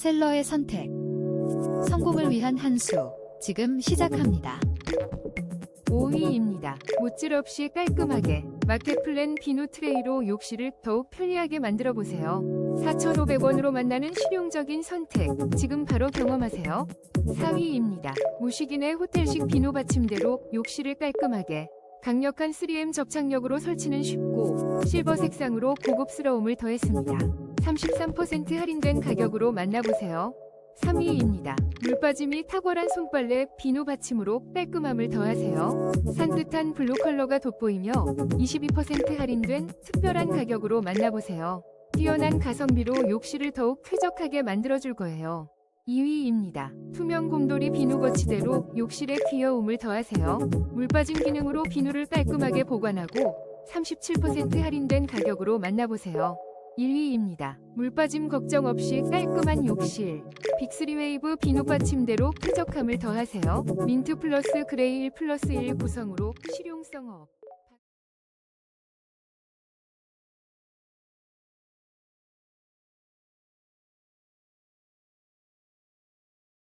셀러의 선택. 성공을 위한 한 수. 지금 시작합니다. 5위입니다. 못질 없이 깔끔하게 마켓 플랜 비누 트레이로 욕실을 더욱 편리하게 만들어 보세요. 4,500원으로 만나는 실용적인 선택. 지금 바로 경험하세요. 4위입니다. 무식인의 호텔식 비누 받침대로 욕실을 깔끔하게 강력한 3M 접착력으로 설치는 쉽고 실버 색상으로 고급스러움을 더했습니다. 33% 할인된 가격으로 만나보세요. 3위입니다. 물빠짐이 탁월한 손빨래 비누 받침으로 깔끔함을 더하세요. 산뜻한 블루 컬러가 돋보이며 22% 할인된 특별한 가격으로 만나보세요. 뛰어난 가성비로 욕실을 더욱 쾌적하게 만들어줄 거예요. 2위입니다. 투명 곰돌이 비누 거치대로 욕실의 귀여움을 더하세요. 물 빠짐 기능으로 비누를 깔끔하게 보관하고 37% 할인된 가격으로 만나보세요. 1위입니다. 물 빠짐 걱정 없이 깔끔한 욕실. 빅3 웨이브 비누 받침대로 쾌적함을 더하세요. 민트 플러스 그레이 1 플러스 1 구성으로 실용성 업.